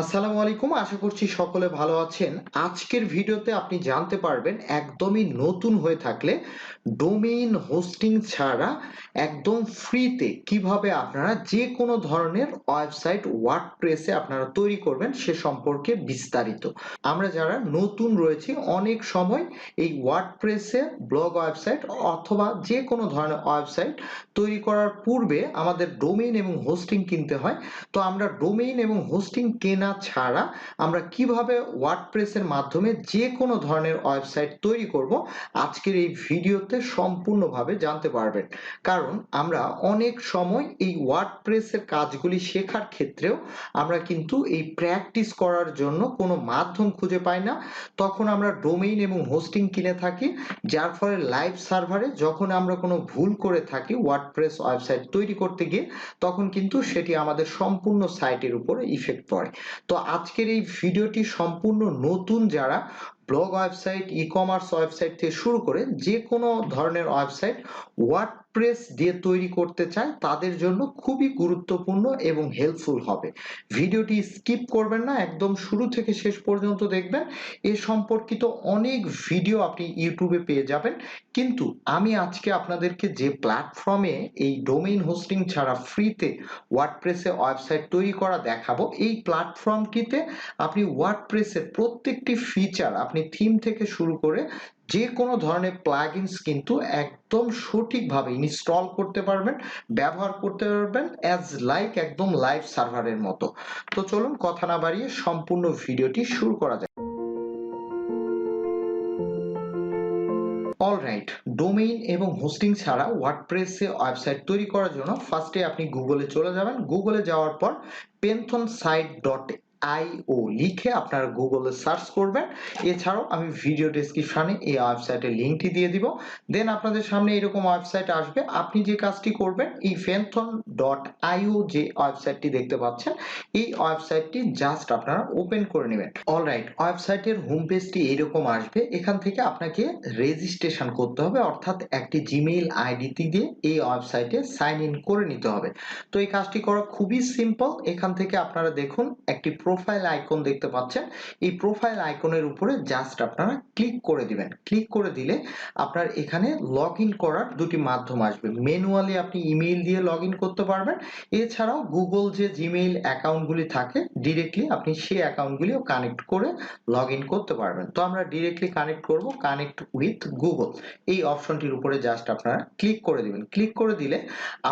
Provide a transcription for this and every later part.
আসসালামু আলাইকুম, আশা করছি সকলে ভালো আছেন। আজকের ভিডিওতে আপনি জানতে পারবেন, একদমই নতুন হয়ে থাকলে ডোমেইন হোস্টিং ছাড়া একদম ফ্রিতে কীভাবে আপনারা যে কোনো ধরনের ওয়েবসাইট ওয়ার্ডপ্রেসে আপনারা তৈরি করবেন সে সম্পর্কে বিস্তারিত। আমরা যারা নতুন রয়েছি, অনেক সময় এই ওয়ার্ডপ্রেসে ব্লগ ওয়েবসাইট অথবা যে কোনো ধরনের ওয়েবসাইট তৈরি করার পূর্বে আমাদের ডোমেইন এবং হোস্টিং কিনতে হয়। তো আমরা ডোমেইন এবং হোস্টিং কেনা ছাড়া আমরা কীভাবে ওয়ার্ডপ্রেসের মাধ্যমে যে কোনো ধরনের ওয়েবসাইট তৈরি করব, আজকের এই ভিডিওতে সম্পূর্ণভাবে জানতে পারবেন। কারণ আমরা অনেক সময় এই ওয়ার্ডপ্রেসের কাজগুলি শেখার ক্ষেত্রেও আমরা কিন্তু এই প্র্যাকটিস করার জন্য কোনো মাধ্যম খুঁজে পাই না। তখন আমরা ডোমেইন এবং হোস্টিং কিনে থাকি, যার ফলে লাইভ সার্ভারে যখন আমরা কোনো ভুল করে থাকি ওয়ার্ডপ্রেস ওয়েবসাইট তৈরি করতে গিয়ে, তখন কিন্তু সেটি আমাদের সম্পূর্ণ সাইটের উপরে ইফেক্ট পড়ে। তো আজকের এই ভিডিওটি সম্পূর্ণ নতুন যারা blog website e commerce website থেকে শুরু করে যে কোনো ধরনের ওয়েবসাইট ওয়ার্ডপ্রেস দিয়ে তৈরি করতে চায়, তাদের জন্য খুবই গুরুত্বপূর্ণ এবং হেল্পফুল হবে। ভিডিওটি স্কিপ করবেন না, একদম শুরু থেকে শেষ পর্যন্ত দেখবেন। এ সম্পর্কিত অনেক ভিডিও আপনি ইউটিউবে পেয়ে যাবেন। কিন্তু আমি আজকে আপনাদেরকে যে প্ল্যাটফর্মে এই ডোমেইন হোস্টিং ছাড়া ফ্রিতে ওয়ার্ডপ্রেসে ওয়েবসাইট তৈরি করা দেখাবো, এই প্ল্যাটফর্মটিতে আপনি ওয়ার্ডপ্রেসের প্রত্যেকটি ফিচার আপনি থিম থেকে শুরু করে যে কোনো ধরনের প্লাগইনস কিন্তু একদম সঠিকভাবে ইনস্টল করতে পারবেন, ব্যবহার করতে পারবেন অ্যাজ লাইক একদম লাইভ সার্ভারের মতো। তো চলুন কথা না বাড়িয়ে সম্পূর্ণ ভিডিওটি শুরু করা যাক। অলরাইট ডোমেইন এবং হোস্টিং ছাড়া ওয়ার্ডপ্রেসে ওয়েবসাইট তৈরি করার জন্য ফার্স্টে আপনি গুগলে চলে যাবেন। গুগলে যাওয়ার পর পেন্থন সাইট ডট আইও লিখে আপনারা গুগলে সার্চ করবেন। এছাড়াও আমি ভিডিও ডেসক্রিপশনে এই ওয়েবসাইটের লিঙ্কটি দিয়ে দিব। দেন আপনাদের সামনে এরকম ওয়েবসাইট আসবে। আপনি যে কাজটি করবেন, এই ফেনথন ডট আইও যে ওয়েবসাইটটি দেখতে পাচ্ছেন, এই ওয়েবসাইটটি জাস্ট আপনারা ওপেন করে নেবেন। অলরাইট ওয়েবসাইটের হোম পেজটি এরকম আসবে। এখান থেকে আপনাকে রেজিস্ট্রেশন করতে হবে, অর্থাৎ একটি জিমেইল আইডিটি দিয়ে এই ওয়েবসাইটে সাইন ইন করে নিতে হবে। তো এই কাজটি করা খুবই সিম্পল এখান থেকে আপনারা দেখুন, একটি প্রোফাইল আইকন দেখতে পাচ্ছেন। এই প্রোফাইল আইকনের উপরে জাস্ট আপনারা ক্লিক করে দিবেন। ক্লিক করে দিলে আপনার এখানে লগ ইন করার দুটি মাধ্যম আসবে। ম্যানুয়ালি আপনি ইমেইল দিয়ে লগ ইন করতে পারবেন। এছাড়াও গুগল যে জিমেইল অ্যাকাউন্টগুলি থাকে ডিরেক্টলি আপনি সেই অ্যাকাউন্টগুলিও কানেক্ট করে লগ ইন করতে পারবেন। তো আমরা ডিরেক্টলি কানেক্ট করব কানেক্ট উইথ গুগল এই অপশনটির উপরে জাস্ট আপনারা ক্লিক করে দিবেন। ক্লিক করে দিলে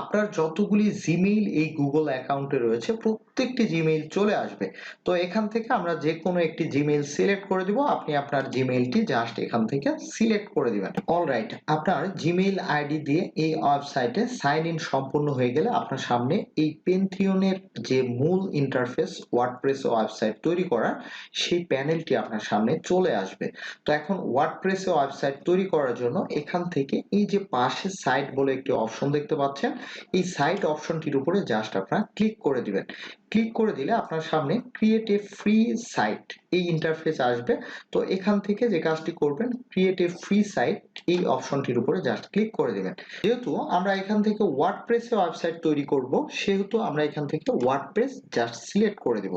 আপনার যতগুলি জিমেইল এই গুগল অ্যাকাউন্টে রয়েছে প্রত্যেকটি জিমেইল চলে আসবে। তো এখান থেকে আমরা যে কোনো একটি জিমেইল সিলেক্ট করে দিব। আপনি আপনার জিমেইলটি জাস্ট এখান থেকে সিলেক্ট করে দিবেন। অলরাইট আপনার জিমেইল আইডি দিয়ে এই ওয়েবসাইটে সাইন ইন সম্পূর্ণ হয়ে গেলে আপনার সামনে এই পেন্থিয়নের যে মূল ইন্টারফেস ওয়ার্ডপ্রেস ওয়েবসাইট তৈরি করার সেই প্যানেলটি আপনার সামনে চলে আসবে। তো এখন ওয়ার্ডপ্রেসে ওয়েবসাইট তৈরি করার জন্য এখান থেকে এই যে পাশে সাইট বলে একটি অপশন দেখতে পাচ্ছেন, এই সাইট অপশনটির উপরে জাস্ট আপনারা ক্লিক করে দিবেন। ক্লিক করে দিলে আপনার সামনে ক্রিয়েট এ ফ্রি সাইট এই ইন্টারফেস আসবে। তো এখান থেকে যে কাজটি করবেন ক্রিয়েট এ ফ্রি সাইট এই অপশনটির উপরে জাস্ট ক্লিক করে দেবেন। যেহেতু আমরা এখান থেকে ওয়ার্ডপ্রেসে ওয়েবসাইট তৈরি করব, সেহেতু আমরা এখান থেকে ওয়ার্ডপ্রেস জাস্ট সিলেক্ট করে দেব।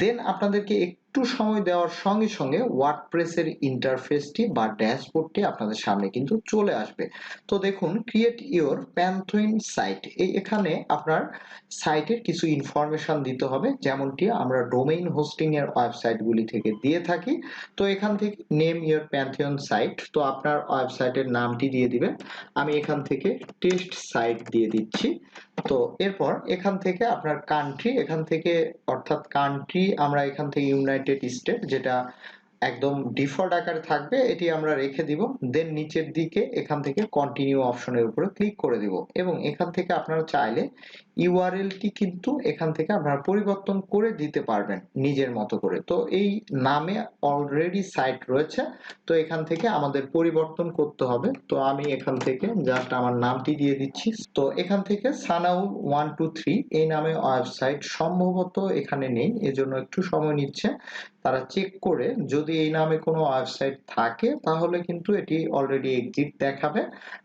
দেন আপনাদেরকে একটু সময় দেওয়ার সঙ্গে সঙ্গে ওয়ার্ডপ্রেসের ইন্টারফেসটি বা ড্যাশবোর্ডটি আপনাদের সামনে কিন্তু চলে আসবে। তো দেখুন ক্রিয়েট ইওর প্যান্থুইন সাইট এই এখানে আপনার সাইটের কিছু ইনফরমেশন দিতে হবে। যেমনটি আমরা ডোমেইন হোস্টিং এর ওয়েবসাইটগুলি থেকে দিয়ে থাকি। তো এখান থেকে নেম ইওর প্যান্থিয়ন সাইট তো আপনার ওয়েবসাইটের নামটি দিয়ে দিবেন। আমি এখান থেকে টেস্ট সাইট দিয়ে দিচ্ছি। তো এরপর এখান থেকে আপনার কান্ট্রি এখান থেকে অর্থাৎ কান্ট্রি আমরা এখান থেকে ইউনাইটেড স্টেট যেটা একদম ডিফল্ট আকারে থাকবে, এটি আমরা রেখে দিব। দেন নিচের দিকে এখান থেকে কন্টিনিউ অপশনের উপরে ক্লিক করে দিব। এবং এখান থেকে আপনারা চাইলে ইউআরএলটি কিন্তু এখান থেকে আপনারা পরিবর্তন করে দিতে পারবেন নিজের মতো করে। তো এই নামে অলরেডি সাইট রয়েছে, তো এখান থেকে আমাদের পরিবর্তন করতে হবে। তো আমি এখান থেকে জাস্ট আমার নামটি দিয়ে দিচ্ছি। তো এখান থেকে সানাউল ওয়ান টু থ্রি এই নামে ওয়েবসাইট সম্ভবত এখানে নেই, এজন্য একটু সময় নিচ্ছে। তারা চেক করে, যদি এই নামে কোনো ওয়েবসাইট থাকে, তাহলে কিন্তু এটি অলরেডি এক্সিট দেখাবে।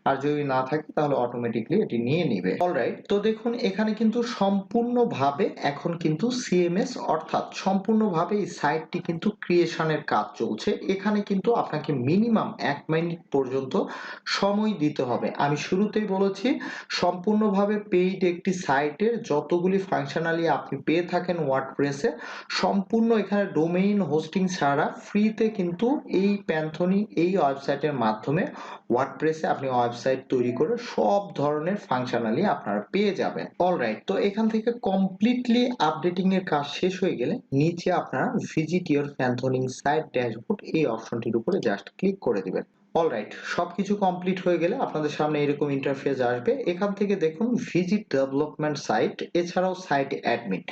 আর যদি না থাকে, তাহলে অটোমেটিকলি এটি নিয়ে নিবে। অলরাইট তো দেখুন এখানে কিন্তু সম্পূর্ণভাবে এখন কিন্তু সিএমএস অর্থাৎ সম্পূর্ণভাবে এই সাইটটি কিন্তু ক্রিয়েশনের কাজ চলছে। এখানে কিন্তু আপনাকে মিনিমাম এক মিনিট পর্যন্ত সময় দিতে হবে। আমি শুরুতেই বলেছি, সম্পূর্ণভাবে পেইড একটি সাইটের যতগুলি ফাংশনালি আপনি পেয়ে থাকেন ওয়ার্ডপ্রেসে সম্পূর্ণ এখানে ডোমেইন হোস্টিং ছাড়া ফ্রিতে কিন্তু এই প্যান্থনি এই ওয়েবসাইটের মাধ্যমে ওয়ার্ডপ্রেসে আপনি ওয়েবসাইট তৈরি করে সব ধরনের ফাংশনালি আপনারা পেয়ে যাবেন। অলরাইট তো এখান থেকে কমপ্লিটলি আপডেটিং এর কাজ শেষ হয়ে গেলে নিচে আপনারা ভিজিট ইওর ফ্যান্থনিং সাইট ড্যাশবোর্ড এই অপশনটির উপরে জাস্ট ক্লিক করে দিবেন। অলরাইট সবকিছু কমপ্লিট হয়ে গেলে আপনাদের সামনে এরকম ইন্টারফেস আসবে। এখান থেকে দেখুন ভিজিট ডেভেলপমেন্ট সাইট এছাড়াও সাইট অ্যাডমিন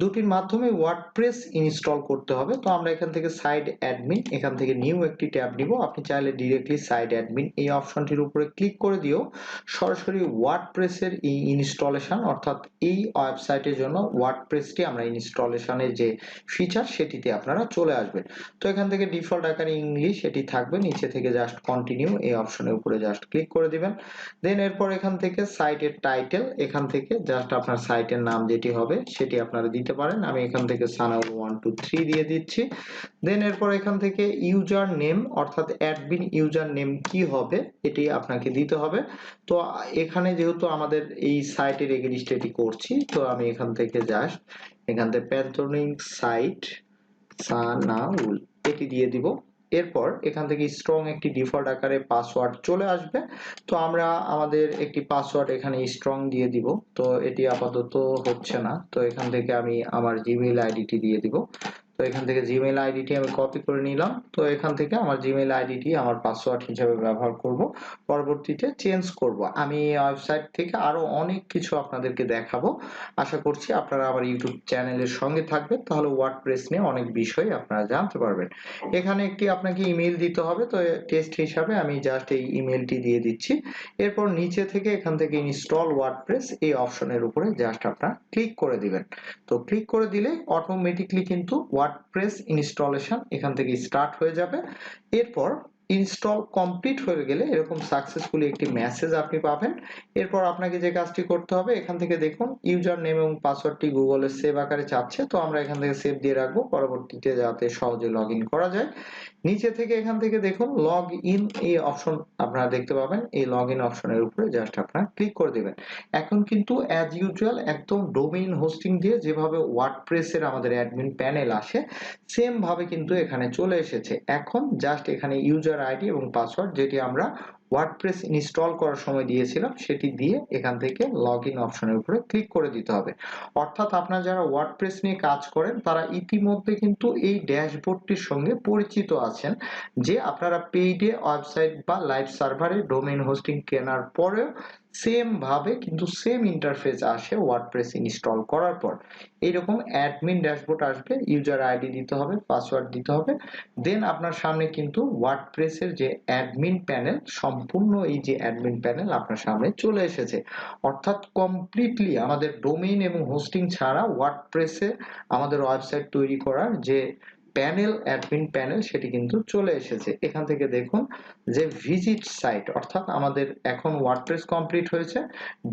দুটির মাধ্যমে ওয়ার্ডপ্রেস ইনস্টল করতে হবে। তো আমরা এখান থেকে সাইট অ্যাডমিন এখান থেকে নিউ একটি ট্যাব নিব। আপনি চাইলে ডিরেক্টলি সাইট অ্যাডমিন এই অপশনটির উপরে ক্লিক করে দিও সরাসরি ওয়ার্ডপ্রেসের এই ইনস্টলেশন অর্থাৎ এই ওয়েবসাইটের জন্য ওয়ার্ডপ্রেসটি আমরা ইনস্টলেশনের যে ফিচার সেটিতে আপনারা চলে আসবেন। তো এখান থেকে ডিফল্ট আকারে ইংলিশ এটি থাকবে। নিচে থেকে জাস্ট কন্টিনিউ এই অপশনের উপরে জাস্ট ক্লিক করে দিবেন। দেন এরপর এখান থেকে সাইটের টাইটেল এখান থেকে জাস্ট আপনার সাইটের নাম যেটি হবে, সেটি আপনারা দিতে পারেন। আমি এখান থেকে সানাউল ওয়ান টু থ্রি দিয়ে দিচ্ছি। দেন এরপর এখান থেকে ইউজার নেম অর্থাৎ অ্যাডমিন ইউজার নেম কি হবে, এটি আপনাকে দিতে হবে। তো এখানে যেহেতু আমাদের এই সাইটের এগেনিস্ট এটি করছি, তো আমি এখান থেকে জাস্ট এখান থেকে প্যান্থনিং সাইট সানাউল এটি দিয়ে দিব। এরপর এখান থেকে স্ট্রং একটি ডিফল্ট আকারে পাসওয়ার্ড চলে আসবে। তো আমরা আমাদের একটি পাসওয়ার্ড এখানে স্ট্রং দিয়ে দিব। তো এটি আপাতত হচ্ছে না। তো এখান থেকে আমি আমার জিমেইল আইডিটি দিয়ে দিব। তো এখান থেকে জিমেইল আইডিটি আমি কপি করে নিলাম। তো এখান থেকে আমার জিমেইল আইডিটি আমার পাসওয়ার্ড হিসেবে ব্যবহার করব। পরবর্তীতে চেঞ্জ করব। আমি এই ওয়েবসাইট থেকে আরও অনেক কিছু আপনাদেরকে দেখাবো। আশা করছি আপনারা আমার ইউটিউব চ্যানেলের সঙ্গে থাকবেন। তাহলে ওয়ার্ডপ্রেস নিয়ে অনেক বিষয় আপনারা জানতে পারবেন। এখানে একটি আপনাকে ইমেল দিতে হবে। তো টেস্ট হিসাবে আমি জাস্ট এই ইমেলটি দিয়ে দিচ্ছি। এরপর নিচে থেকে এখান থেকে ইনস্টল ওয়ার্ডপ্রেস এই অপশনের উপরে জাস্ট আপনারা ক্লিক করে দিবেন। তো ক্লিক করে দিলে অটোমেটিকলি কিন্তু ওয়ার্ডপ্রেস ইনস্টলেশন এখান থেকে স্টার্ট হয়ে যাবে। এরপর ইনস্টল কমপ্লিট হয়ে গেলে এরকম সাকসেসফুলি একটি মেসেজ আপনি পাবেন। এরপর আপনাকে যে কাজটি করতে হবে, এখান থেকে দেখুন ইউজার নেম এবং পাসওয়ার্ডটি গুগলে সেভ আকারে চাচ্ছে তো আমরা এখান থেকে সেভ দিয়ে রাখব। পরবর্তীতে যাতে সহজে লগ করা যায়। নিচে থেকে এখান থেকে দেখুন লগ ইন এই অপশন আপনারা দেখতে পাবেন। এই লগ ইন অপশনের উপরে জাস্ট আপনারা ক্লিক করে দেবেন। এখন কিন্তু অ্যাজ ইউজুয়াল একদম ডোমেইন হোস্টিং দিয়ে যেভাবে ওয়ার্ডপ্রেসের আমাদের অ্যাডমিন প্যানেল আসে সেম ভাবে কিন্তু এখানে চলে এসেছে। এখন জাস্ট এখানে ইউজার আইডি এবং পাসওয়ার্ড যেটি আমরা ওয়ার্ডপ্রেস ইনস্টল করার সময় দিয়েছিলাম, সেটি দিয়ে এখান থেকে লগ ইন অপশনের উপরে ক্লিক করে দিতে হবে। অর্থাৎ আপনারা যারা ওয়ার্ডপ্রেস নিয়ে কাজ করেন, তারা ইতিমধ্যে কিন্তু এই ড্যাশবোর্ডটির সঙ্গে পরিচিত আছেন, যে আপনারা পেইডে ওয়েবসাইট বা লাইভ সার্ভারে ডোমেইন হোস্টিং কেনার পরেও সেম ভাবে কিন্তু সেম ইন্টারফেস আসে ওয়ার্ডপ্রেস ইনস্টল করার পর। এইরকম অ্যাডমিন ড্যাশবোর্ড আসবে ইউজার আইডি দিতে হবে পাসওয়ার্ড দিতে হবে। দেন আপনার সামনে কিন্তু ওয়ার্ডপ্রেসের যে অ্যাডমিন প্যানেল সম্পূর্ণ এই যে অ্যাডমিন প্যানেল আপনার সামনে চলে এসেছে। অর্থাৎ কমপ্লিটলি আমাদের ডোমেইন এবং হোস্টিং ছাড়া ওয়ার্ডপ্রেসে আমাদের ওয়েবসাইট তৈরি করার যে প্যানেল অ্যাডমিন প্যানেল সেটি কিন্তু চলে এসেছে। এখান থেকে দেখুন যে ভিজিট সাইট অর্থাৎ আমাদের এখন ওয়ার্ডপ্রেস কমপ্লিট হয়েছে।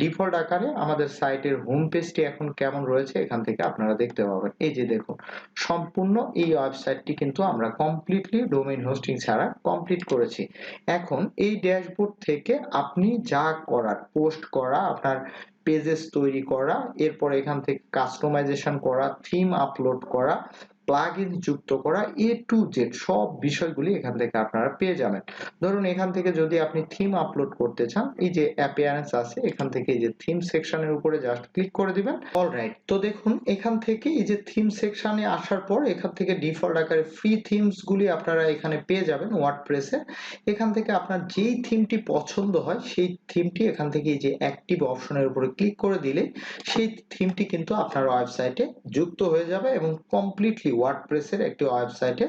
ডিফল্ট আকারে আমাদের সাইটের হোম পেজটি এখন কেমন রয়েছে, এখান থেকে আপনারা দেখতে পাবেন। এই যে দেখুন, সম্পূর্ণ এই ওয়েবসাইটটি কিন্তু আমরা কমপ্লিটলি ডোমেইন হোস্টিং ছাড়া কমপ্লিট করেছি। এখন এই ড্যাশবোর্ড থেকে আপনি যা করার পোস্ট করা, আপনার পেজেস তৈরি করা, এরপর এখান থেকে কাস্টমাইজেশন করা থিম আপলোড করা প্লাগইন যুক্ত করা এ টু জেড সব বিষয়গুলি এখান থেকে আপনারা পেয়ে যাবেন। ধরুন এখান থেকে যদি আপনি থিম আপলোড করতে চান, এই যে অ্যাপিয়ারেন্স আছে, এখান থেকে এই যে থিম সেকশনের উপরে জাস্ট ক্লিক করে দিবেন। অলরাইট তো দেখুন এখান থেকে এই যে থিম সেকশনে আসার পর এখান থেকে ডিফল্ট আকারে ফ্রি থিমস গুলি আপনারা এখানে পেয়ে যাবেন ওয়ার্ডপ্রেসে এখান থেকে আপনার যেই থিমটি পছন্দ হয়, সেই থিমটি এখান থেকে এই যে অ্যাক্টিভ অপশনের উপরে ক্লিক করে দিলে সেই থিমটি কিন্তু আপনার ওয়েবসাইটে যুক্ত হয়ে যাবে এবং কমপ্লিটলি ওয়ার্ডপ্রেসের একটি ওয়েবসাইটে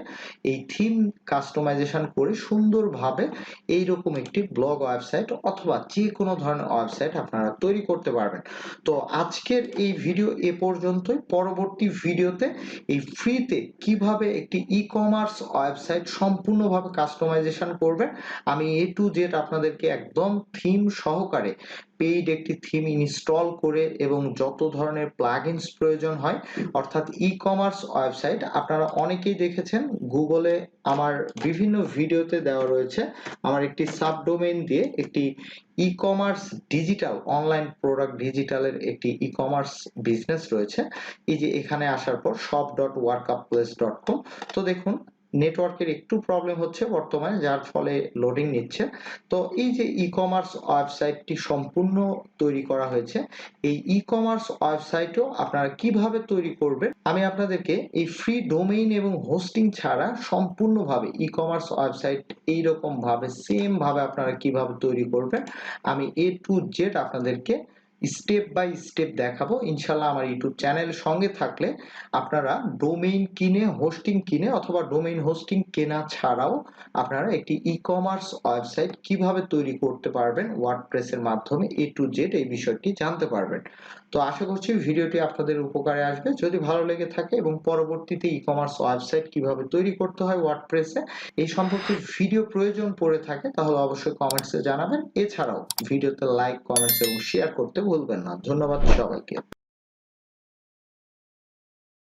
এই থিম কাস্টমাইজেশন করে সুন্দরভাবে এইরকম একটি ব্লগ ওয়েবসাইট অথবা যে কোনো ধরনের ওয়েবসাইট আপনারা তৈরি করতে পারবেন। তো আজকের এই ভিডিও এ পর্যন্তই। পরবর্তী ভিডিওতে এই ফ্রিতে কীভাবে একটি ই কমার্স ওয়েবসাইট সম্পূর্ণভাবে কাস্টমাইজেশন করবেন, আমি এ টু জেড আপনাদেরকে একদম থিম সহকারে পেইড একটি থিম ইনস্টল করে এবং যত ধরনের প্লাগইনস প্রয়োজন হয়, অর্থাৎ ই কমার্স ওয়েবসাইট আপনারা অনেকেই দেখেছেন গুগলে আমার বিভিন্ন ভিডিওতে দেওয়া রয়েছে, আমার একটি সাবডোমেইন দিয়ে একটি e commerce digital online product ডিজিটালের একটি ই কমার্স বিজনেস রয়েছে। এই যে এখানে আসার পর shop dot workup place dot com তো দেখুন নেটওয়ার্কের একটু প্রবলেম হচ্ছে বর্তমানে, যার ফলে লোডিং নিচ্ছে। তো এই যে ই কমার্স ওয়েবসাইটটি সম্পূর্ণ তৈরি করা হয়েছে, এই ই কমার্স ওয়েবসাইটও আপনারা কীভাবে তৈরি করবেন? আমি আপনাদেরকে এই ফ্রি ডোমেইন এবং হোস্টিং ছাড়া সম্পূর্ণভাবে ই কমার্স ওয়েবসাইট এইরকম ভাবে সেম ভাবে আপনারা কীভাবে তৈরি করবেন, আমি এ টু জেড আপনাদেরকে স্টেপ বাই স্টেপ দেখাবো। ইনশাল্লাহ আমার ইউটিউব চ্যানেল সঙ্গে থাকলে আপনারা ডোমেইন কিনে হোস্টিং কিনে অথবা ডোমেইন হোস্টিং কেনা ছাড়াও আপনারা একটি ই কমার্স ওয়েবসাইট কীভাবে তৈরি করতে পারবেন ওয়ার্ডপ্রেসের মাধ্যমে এ টু জেড এই বিষয়টি জানতে পারবেন। তো আশা করছি ভিডিওটি আপনাদের উপকারে আসবে। যদি ভালো লেগে থাকে এবং পরবর্তীতে ই কমার্স ওয়েবসাইট কীভাবে তৈরি করতে হয় ওয়ার্ডপ্রেসে এই সম্পর্কে ভিডিও প্রয়োজন পড়ে থাকে, তাহলে অবশ্যই কমেন্টসে জানাবেন। এছাড়াও ভিডিওতে লাইক কমেন্টস এবং শেয়ার করতে ভুলবেন না। ধন্যবাদ সবাইকে।